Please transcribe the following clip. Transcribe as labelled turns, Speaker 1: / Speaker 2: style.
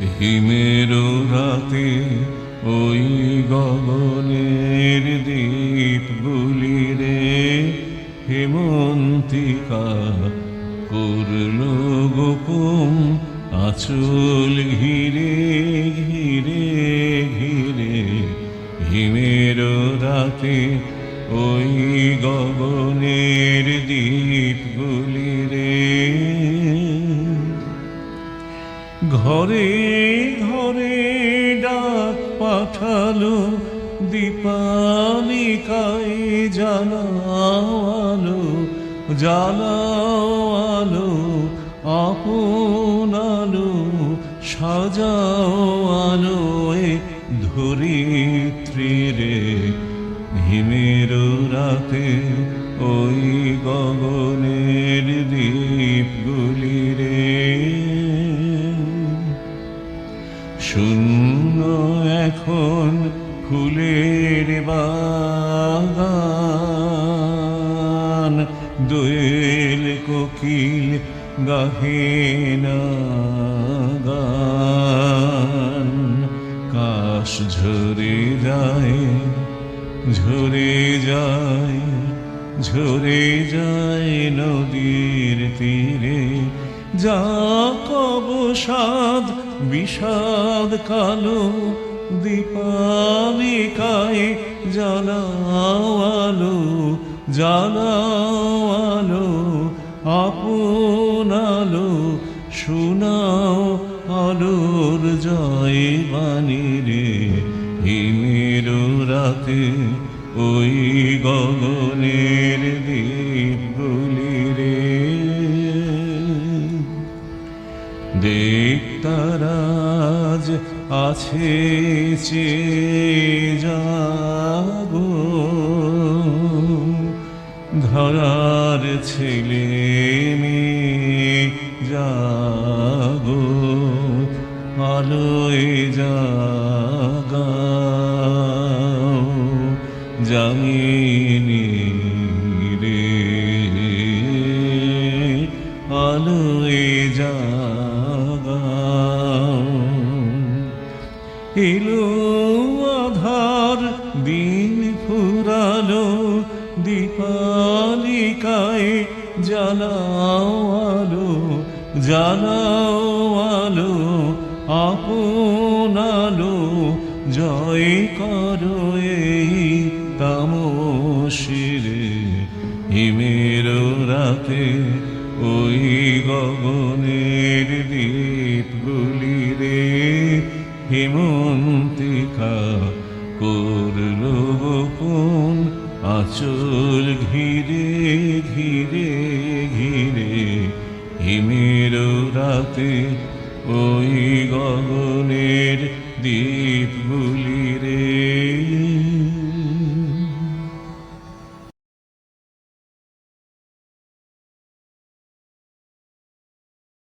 Speaker 1: হিমের রাতে ওই গগনের দ্বীপগুলি রে। হেমন্তিকা করল গোপন আচল ঘিরে ঘিরে ঘিরে। হিমের রাতে ওই গগনের দ্বীপগুলি রে ঘরে ঘরে ডাক পাঠালো দীপালিকায় জ্বালালো জ্বালালো আপনালো সাজাও আলোয় ধরিত্রী রে হিমের রাতে ওই গগনের দ্বীপগুলি শূন্য এখন ফুলের বাগান। দোয়েল কোকিল গাহেনা গান। কাশ ঝরে যায় ঝরে যায় ঝরে যায় নদীর তীরে। যা কবসাদ বিষাদ কালো দীপালিকায় জ্বালাওয়ালো জ্বালাওয়ালো আপনালো শোনাও আলোর জয় বাণী রে। হিমের রাতে ওই গগনের দ্বীপগুলি দেখতারাজ আছে চে যাগো ধরার ছেলে মেয়ে যাগো আলোয় জাগাও জামিনী রে। আলোয় জাগাও এলো আধার, দিন ফুরালো দীপালিকায়, জ্বালাও আলো জ্বালাও আলো আপনালো জয় করো এই তামসিরে হিমের রাতে, ওই গগনের দ্বীপগুলি রে হেমন্তিকা করল গোপন আচল ঘিরে ঘিরে ঘিরে। হিমের রাতে ওই গগনের দ্বীপ